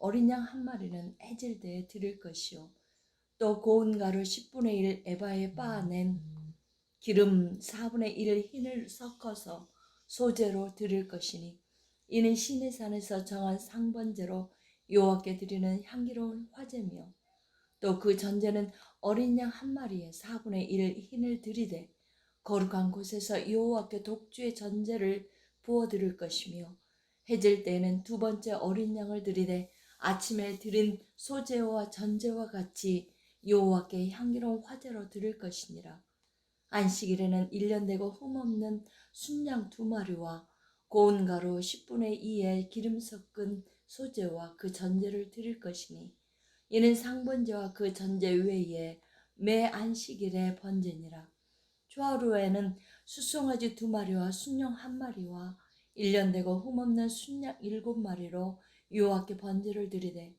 어린 양 한 마리는 해질 때에 드릴 것이요. 또 고운 가루 10분의 1 에바에 빻아낸 기름 4분의 1 흰을 섞어서 소재로 드릴 것이니 이는 신의 산에서 정한 상번제로 여호와께 드리는 향기로운 화제며 또 그 전제는 어린 양 한 마리에 4분의 1 흰을 드리되 거룩한 곳에서 여호와께 독주의 전제를 부어 드릴 것이며 해질 때에는 두 번째 어린 양을 드리되 아침에 드린 소제와 전제와 같이 여호와께 향기로운 화제로 드릴 것이니라. 안식일에는 일년되고 흠없는 순양 두 마리와 고운 가루 10분의 2의 기름 섞은 소제와 그 전제를 드릴 것이니 이는 상번제와 그 전제 외에 매 안식일의 번제니라. 초하루에는 수송아지 두 마리와 순양 한 마리와 일년되고 흠없는 순양 일곱 마리로 여호와께 번제를 드리되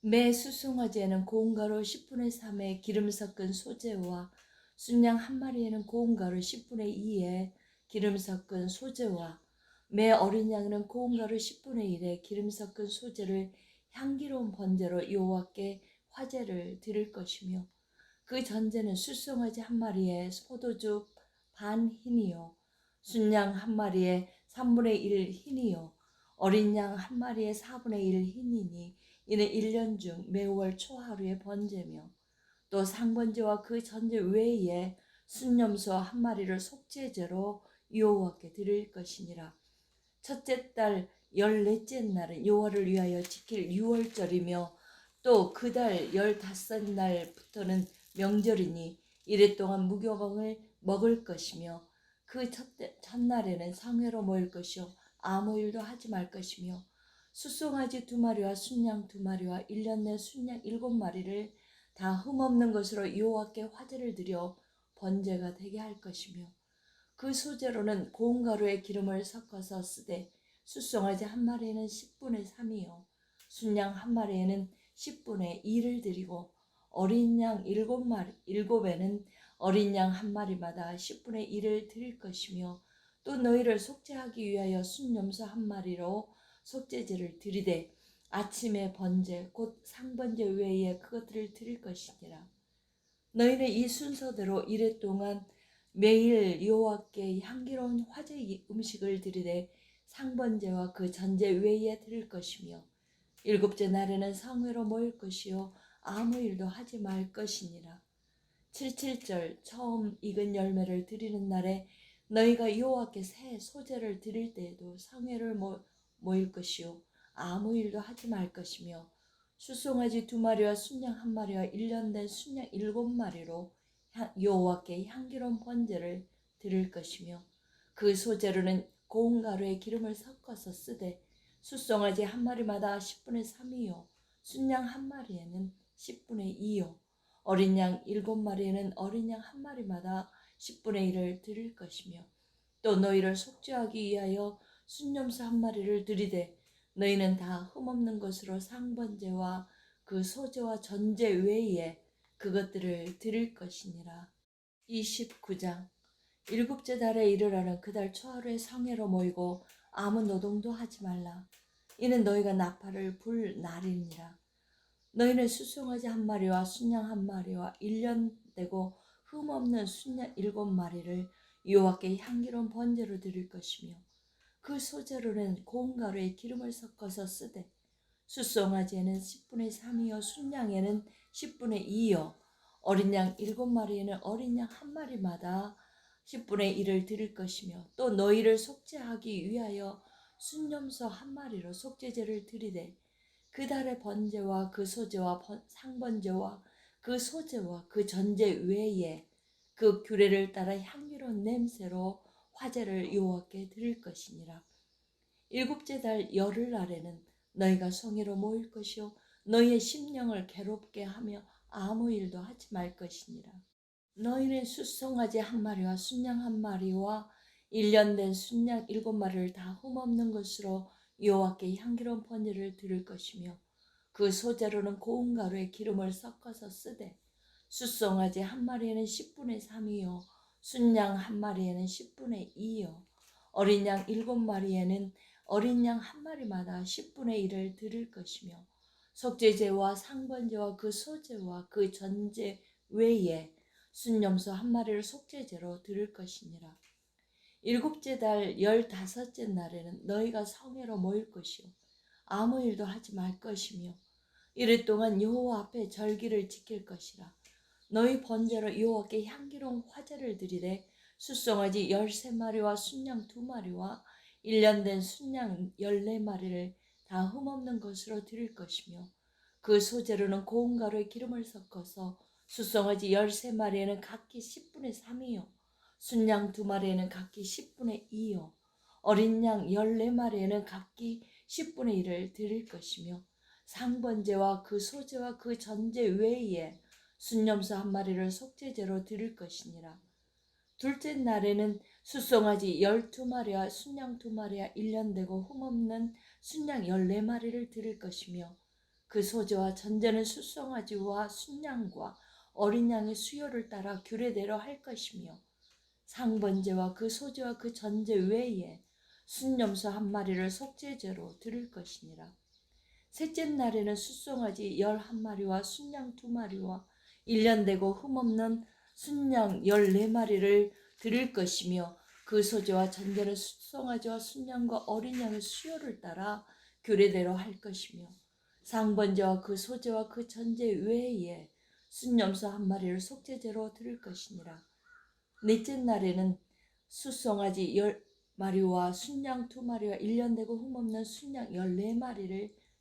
매 수송아지에는 고운 가루 10분의 3의 기름 섞은 소재와 순양 한 마리에는 고운 가루 10분의 2의 기름 섞은 소재와 매 어린 양은 고운 가루 10분의 1의 기름 섞은 소재를 향기로운 번제로 여호와께 화제를 드릴 것이며 그 전제는 수송아지 한 마리에 포도주 반 흰이요 순양 한 마리에 3분의 1 흰이요 어린 양 한 마리에 4분의 1 흰이니 이는 1년 중 매월 초하루의 번제며 또 상번제와 그 전제 외에 순념소 한 마리를 속죄제로 여호와께 드릴 것이니라. 첫째 달 열넷째 날은 여호와를 위하여 지킬 유월절이며 또 그 달 열다섯 날부터는 명절이니 이래 동안 무교병을 먹을 것이며 그 첫, 첫날에는 성회로 모일 것이요 아무 일도 하지 말 것이며 수송아지 두 마리와 순양 두 마리와 일년 내 순양 일곱 마리를 다 흠없는 것으로 여호와께 화제를 드려 번제가 되게 할 것이며 그 소재로는 고운 가루에 기름을 섞어서 쓰되 수송아지 한 마리에는 10분의 3이요 순양 한 마리에는 10분의 2를 드리고 어린 양 일곱 마리 일곱에는 어린 양 한 마리마다 10분의 1을 드릴 것이며 또 너희를 속죄하기 위하여 순염소 한 마리로 속죄제를 드리되 아침에 번제 곧 상번제 외에 그것들을 드릴 것이니라. 너희는 이 순서대로 이래 동안 매일 여호와께 향기로운 화제 음식을 드리되 상번제와 그 전제 외에 드릴 것이며 일곱째 날에는 성회로 모일 것이요 아무 일도 하지 말 것이니라. 칠칠절 처음 익은 열매를 드리는 날에 너희가 여호와께 새 소재를 드릴 때에도 성회를 모, 모일 것이요 아무 일도 하지 말 것이며 수송아지 두 마리와 순양 한 마리와 일년 된 순양 일곱 마리로 여호와께 향기로운 번제를 드릴 것이며 그 소재로는 고운 가루에 기름을 섞어서 쓰되 수송아지 한 마리마다 10분의 3이요 순양 한 마리에는 10분의 2요 어린 양 일곱 마리에는 어린 양 한 마리마다 10분의 1을 드릴 것이며 또 너희를 속죄하기 위하여 순념소 한 마리를 드리되 너희는 다 흠없는 것으로 상번제와 그 소제와 전제 외에 그것들을 드릴 것이니라. 29장 일곱째 달에 이르라는 그달 초하루에 성회로 모이고 아무 노동도 하지 말라. 이는 너희가 나팔을 불 날이니라. 너희는 수송아지 한 마리와 순양 한 마리와 일년 되고 흠없는 순양 일곱 마리를 여호와께 향기로운 번제로 드릴 것이며 그 소재로는 고운 가루에 기름을 섞어서 쓰되 수송아지에는 10분의 3이요 순양에는 10분의 2요 어린 양 일곱 마리에는 어린 양 한 마리마다 10분의 1을 드릴 것이며 또 너희를 속죄하기 위하여 순념소 한 마리로 속죄제를 드리되 그 달의 번제와 그 소제와 상번제와 그 소제와 그 전제 외에 그 규례를 따라 향기로운 냄새로 화제를 여호와께 드릴 것이니라. 일곱째 달 열흘 날에는 너희가 성회로 모일 것이요 너희의 심령을 괴롭게 하며 아무 일도 하지 말 것이니라. 너희는 숫송아지 한 마리와 순양 한 마리와 일년된 순양 일곱 마리를 다 흠없는 것으로 여호와께 향기로운 번제를 드릴 것이며 그 소재로는 고운 가루에 기름을 섞어서 쓰되 숫송아지 한 마리에는 10분의 3이요 순양 한 마리에는 10분의 2요 어린 양 일곱 마리에는 어린 양 한 마리마다 10분의 1을 드릴 것이며 속죄제와 상번제와 그 소제와 그 전제 외에 순염소 한 마리를 속죄제로 드릴 것이니라. 일곱째 달 열다섯째 날에는 너희가 성회로 모일 것이요 아무 일도 하지 말 것이며 이를 동안 여호와 앞에 절기를 지킬 것이라. 너희 번제로 여호와께 향기로운 화제를 드리되 숫송아지 열세 마리와 순양 두 마리와 일년된 순양 열네 마리를 다 흠없는 것으로 드릴 것이며 그 소재로는 고운 가루에 기름을 섞어서 숫송아지 열세 마리에는 각기 10분의 3이요 순양 두 마리에는 각기 10분의 2요 어린 양 열네 마리에는 각기 10분의 1을 드릴 것이며 상번제와 그 소제와 그 전제 외에 순념소 한 마리를 속죄제로 드릴 것이니라. 둘째 날에는 수송아지 열두 마리와 순양 두 마리와 일년되고 흠없는 순양 열네 마리를 드릴 것이며 그 소재와 전제는 수송아지와 순양과 어린 양의 수요를 따라 규례대로 할 것이며 상번제와 그 소재와 그 전제 외에 순념소 한 마리를 속죄제로 드릴 것이니라. 셋째 날에는 수송아지 열한 마리와 순양 두 마리와 일년되고 흠없는 순양 열네 마리를 드릴 것이며 그 소재와 전제는 수송아지와 순양과 어린 양의 수요를 따라 규례대로 할 것이며 상번제와 그 소재와 그 전제 외에 순염소 한 마리를 속죄제로 드릴 것이니라. 넷째 날에는 수송아지 열 마리와 순양 두 마리와 일년되고 흠없는 순양 열네 마리를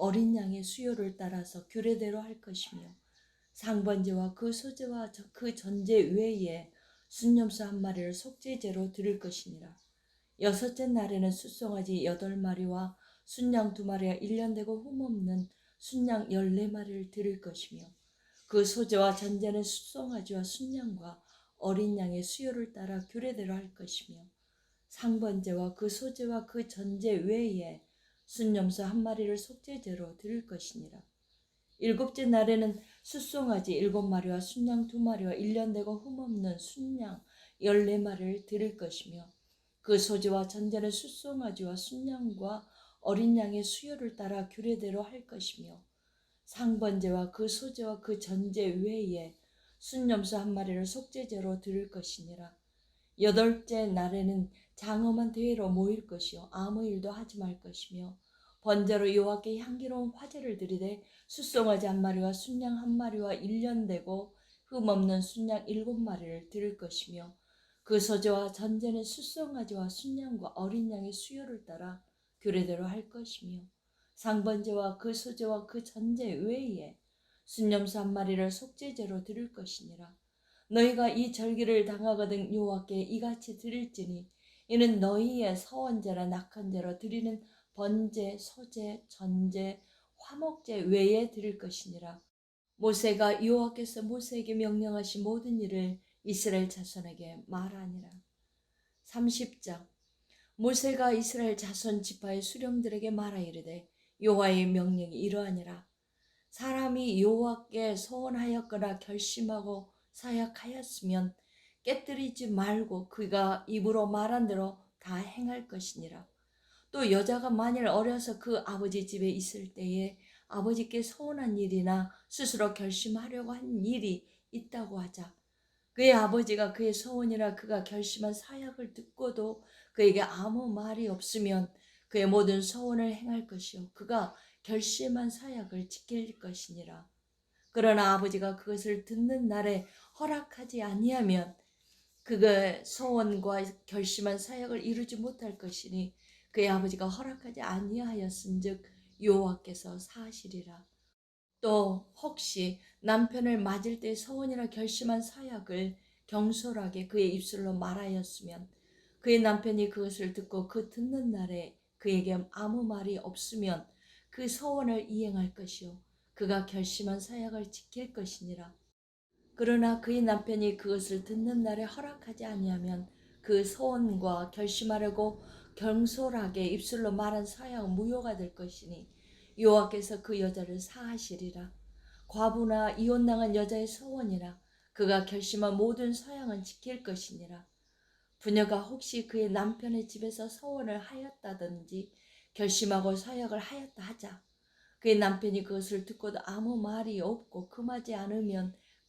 어린 양의 수요를 따라서 규례대로 할 것이며 상번제와 그 소재와 그 전제 외에 순념소 한 마리를 속죄제로 드릴 것이니라. 여섯째 날에는 수송아지 여덟 마리와 순양 두 마리와 일년되고 흠없는 순양 열네 마리를 드릴 것이며 그 소재와 전제는 수송아지와 순양과 어린 양의 수요를 따라 규례대로 할 것이며 상번제와 그 소재와 그 전제 외에 순념소 한 마리를 속죄제로 드릴 것이니라. 일곱째 날에는 숫송아지 일곱 마리와 순양 두 마리와 일년되고 흠없는 순양 열네 마리를 드릴 것이며 그 소재와 전제는 숫송아지와 순양과 어린 양의 수요를 따라 규례대로 할 것이며 상번제와 그 소재와 그 전제 외에 순념소 한 마리를 속죄제로 드릴 것이니라. 여덟째 날에는 장엄한 대회로 모일 것이요 아무 일도 하지 말 것이며 번제로 여호와께 향기로운 화제를 드리되 숫송아지 한 마리와 순양 한 마리와 일년되고 흠없는 순양 일곱 마리를 드릴 것이며 그 소재와 전제는 숫송아지와 순양과 어린 양의 수요를 따라 규례대로 할 것이며 상번제와 그 소재와 그 전제 외에 순념소 한 마리를 속죄제로 드릴 것이니라. 너희가 이 절기를 당하거든 여호와께 이같이 드릴지니 이는 너희의 서원제나 낙헌제로 드리는 번제, 소제, 전제, 화목제 외에 드릴 것이니라. 모세가 여호와께서 모세에게 명령하신 모든 일을 이스라엘 자손에게 말하니라. 30장 모세가 이스라엘 자손 지파의 수령들에게 말하 이르되 여호와의 명령이 이러하니라. 사람이 여호와께 소원하였거나 결심하고 사약하였으면 깨뜨리지 말고 그가 입으로 말한 대로 다 행할 것이니라. 또 여자가 만일 어려서 그 아버지 집에 있을 때에 아버지께 소원한 일이나 스스로 결심하려고 한 일이 있다고 하자. 그의 아버지가 그의 소원이나 그가 결심한 사약을 듣고도 그에게 아무 말이 없으면 그의 모든 소원을 행할 것이요. 그가 결심한 사약을 지킬 것이니라. 그러나 아버지가 그것을 듣는 날에 허락하지 아니하면 그의 소원과 결심한 사역을 이루지 못할 것이니 그의 아버지가 허락하지 아니하였은즉 여호와께서 사시리라. 또 혹시 남편을 맞을 때 소원이나 결심한 사역을 경솔하게 그의 입술로 말하였으면 그의 남편이 그것을 듣고 그 듣는 날에 그에게 아무 말이 없으면 그 소원을 이행할 것이요 그가 결심한 사역을 지킬 것이니라. 그러나 그의 남편이 그것을 듣는 날에 허락하지 아니하면 그 소원과 결심하려고 경솔하게 입술로 말한 사역은 무효가 될 것이니 여호와께서 그 여자를 사하시리라. 과부나 이혼당한 여자의 소원이라 그가 결심한 모든 서양은 지킬 것이니라. 부녀가 혹시 그의 남편의 집에서 서원을 하였다든지 결심하고 서약을 하였다 하자. 그의 남편이 그것을 듣고도 아무 말이 없고 금하지 않으면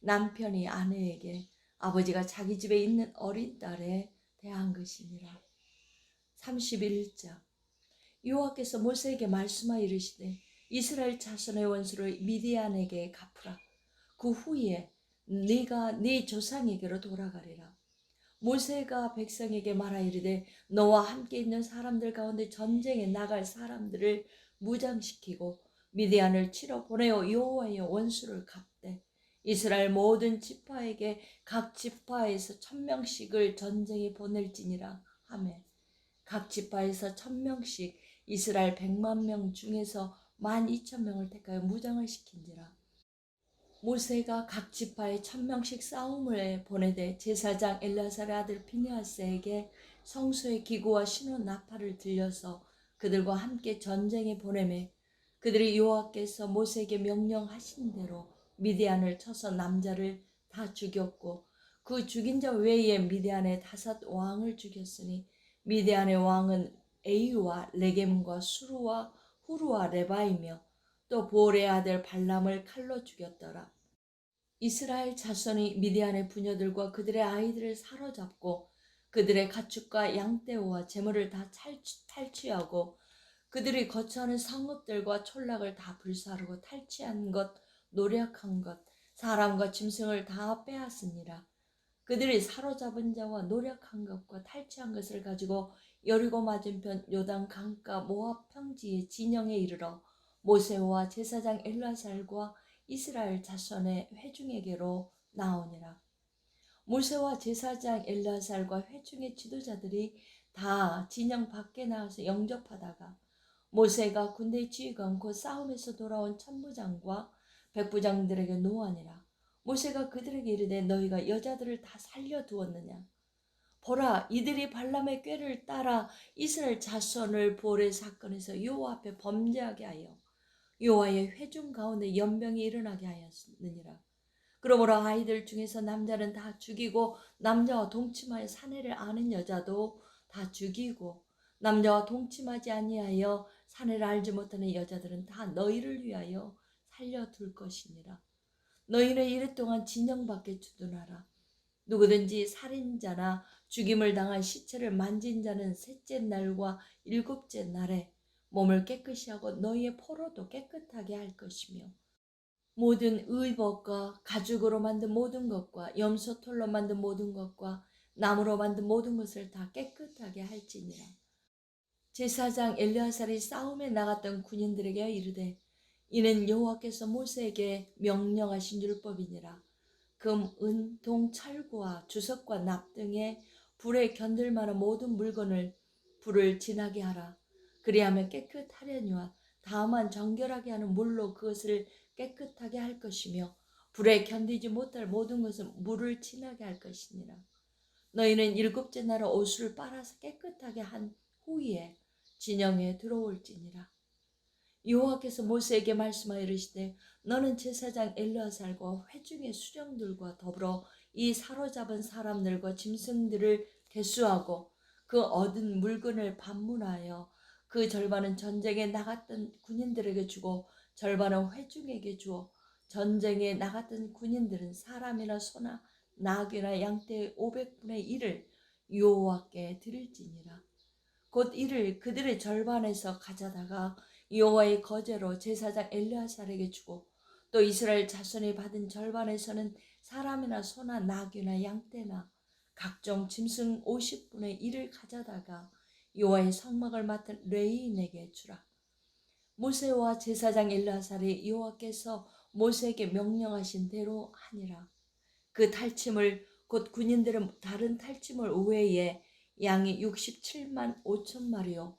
남편이 아내에게 아버지가 자기 집에 있는 어린 딸에 대한 것이니라. 31장 여호와께서 모세에게 말씀하여 이르시되 이스라엘 자손의 원수를 미디안에게 갚으라. 그 후에 네가 네 조상에게로 돌아가리라. 모세가 백성에게 말하 이르되 너와 함께 있는 사람들 가운데 전쟁에 나갈 사람들을 무장시키고 미디안을 치러 보내어 여호와의 원수를 갚되 이스라엘 모든 지파에게 각 지파에서 천 명씩을 전쟁에 보낼지니라. 하매 각 지파에서 천 명씩 이스라엘 백만 명 중에서 만 이천 명을 택하여 무장을 시킨지라. 모세가 각 지파에 천 명씩 싸움을 보내되 제사장 엘라살의 아들 피니아스에게 성소의 기구와 신원 나팔을 들려서 그들과 함께 전쟁에 보내매 그들이 여호와께서 모세에게 명령하신 대로 미디안을 쳐서 남자를 다 죽였고 그 죽인 자 외에 미디안의 다섯 왕을 죽였으니 미디안의 왕은 에이와 레겜과 수루와 후루와 레바이며 또 보레 아들 발람을 칼로 죽였더라. 이스라엘 자손이 미디안의 부녀들과 그들의 아이들을 사로잡고 그들의 가축과 양떼와 재물을 다 탈취, 하고 그들이 거처하는 성읍들과 촌락을 다 불사르고 탈취한 것, 노력한 것, 사람과 짐승을 다 빼앗으니라. 그들이 사로잡은 자와 노력한 것과 탈취한 것을 가지고 여리고 맞은편 요단 강가 모압 평지의 진영에 이르러 모세와 제사장 엘라살과 이스라엘 자손의 회중에게로 나오니라. 모세와 제사장 엘라살과 회중의 지도자들이 다 진영 밖에 나와서 영접하다가 모세가 군대 지휘관 곧 싸움에서 돌아온 천부장과 백부장들에게 노하니라. 모세가 그들에게 이르되 너희가 여자들을 다 살려 두었느냐? 보라 이들이 발람의 꾀를 따라 이스라엘 자손을 보레 사건에서 여호와 앞에 범죄하게 하여 여호와의 회중 가운데 연병이 일어나게 하였느니라. 그러므로 아이들 중에서 남자는 다 죽이고 남자와 동침하여 사내를 아는 여자도 다 죽이고 남자와 동침하지 아니하여 사내를 알지 못하는 여자들은 다 너희를 위하여 살려둘 것이니라. 너희는 이르 동안 진영 밖에 주둔하라. 누구든지 살인자나 죽임을 당한 시체를 만진 자는 셋째 날과 일곱째 날에 몸을 깨끗이 하고 너희의 포로도 깨끗하게 할 것이며 모든 의복과 가죽으로 만든 모든 것과 염소털로 만든 모든 것과 나무로 만든 모든 것을 다 깨끗하게 할지니라. 제사장 엘리아살이 싸움에 나갔던 군인들에게 이르되 이는 여호와께서 모세에게 명령하신 율법이니라. 금, 은, 동, 철과 주석과 납 등의 불에 견딜 만한 모든 물건을 불을 지나게 하라. 그리하면 깨끗하려니와 다만 정결하게 하는 물로 그것을 깨끗하게 할 것이며 불에 견디지 못할 모든 것은 물을 지나게 할 것이니라. 너희는 일곱째 날에 옷을 빨아서 깨끗하게 한 후에 진영에 들어올지니라. 여호와께서 모세에게 말씀하여 이르시되 너는 제사장 엘르아살과 회중의 수령들과 더불어 이 사로잡은 사람들과 짐승들을 개수하고 그 얻은 물건을 반문하여 그 절반은 전쟁에 나갔던 군인들에게 주고 절반은 회중에게 주어 전쟁에 나갔던 군인들은 사람이나 소나 나귀나 양떼의 500분의 1을 여호와께 드릴지니라. 곧 이를 그들의 절반에서 가져다가 여호와의 거제로 제사장 엘르아살에게 주고 또 이스라엘 자손이 받은 절반에서는 사람이나 소나 나귀나 양떼나 각종 짐승 50분의 1을 가져다가 여호와의 성막을 맡은 레인에게 주라. 모세와 제사장 엘르아살이 여호와께서 모세에게 명령하신 대로 하니라. 그 탈침을 곧 군인들은 다른 탈침을 외에 양이 67만 5천 마리요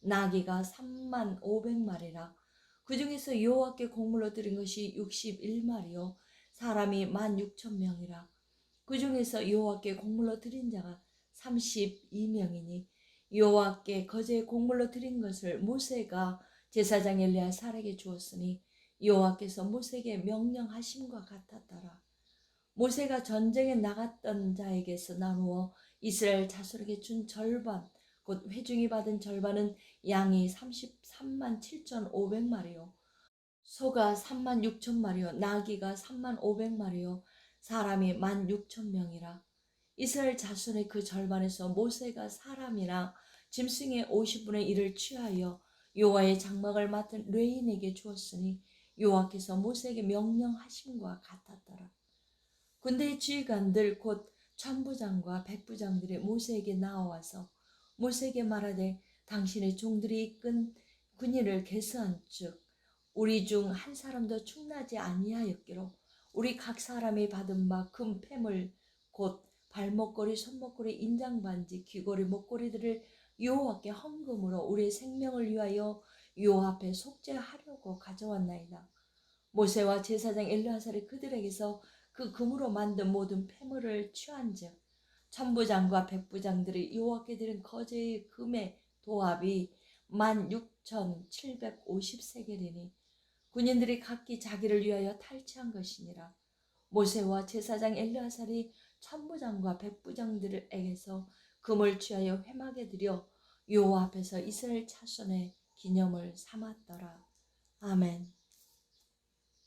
나귀가 3만 500마리라. 그 중에서 여호와께 곡물로 드린 것이 61마리요. 사람이 1만 6천 명이라. 그 중에서 여호와께 곡물로 드린 자가 32명이니 여호와께 거제 곡물로 드린 것을 모세가 제사장 엘리야살에게 주었으니 여호와께서 모세에게 명령하심과 같았더라. 모세가 전쟁에 나갔던 자에게서 나누어 이스라엘 자손에게 준 절반 곧 회중이 받은 절반은 양이 33만 7천 5백 마리요. 소가 3만 6천 마리요. 나귀가 3만 5백 마리요. 사람이 1만 6천 명이라. 이스라엘 자손의 그 절반에서 모세가 사람이나 짐승의 50분의 1을 취하여 여호와의 장막을 맡은 레인에게 주었으니 여호와께서 모세에게 명령하심과 같았더라. 군대의 지휘관들 곧 천부장과 백부장들이 모세에게 나와서 모세에게 말하되 당신의 종들이 이끈 군인을 개수한즉 우리 중 한 사람도 충나지 아니하였기로 우리 각 사람이 받은 바금 폐물 곧 발목걸이 손목걸이 인장반지 귀걸이 목걸이들을 여호와께 헌금으로 우리의 생명을 위하여 여호와 앞에 속죄하려고 가져왔나이다. 모세와 제사장 엘르하살이 그들에게서 그 금으로 만든 모든 폐물을 취한즉 천부장과 백부장들이 여호와께 드린 거제의 금의 도합이 16,750세겔이니 군인들이 각기 자기를 위하여 탈취한 것이니라. 모세와 제사장 엘르하살이 천부장과 백부장들에게서 금을 취하여 회막에 들여 여호와 앞에서 이스라엘 자손의 기념을 삼았더라. 아멘.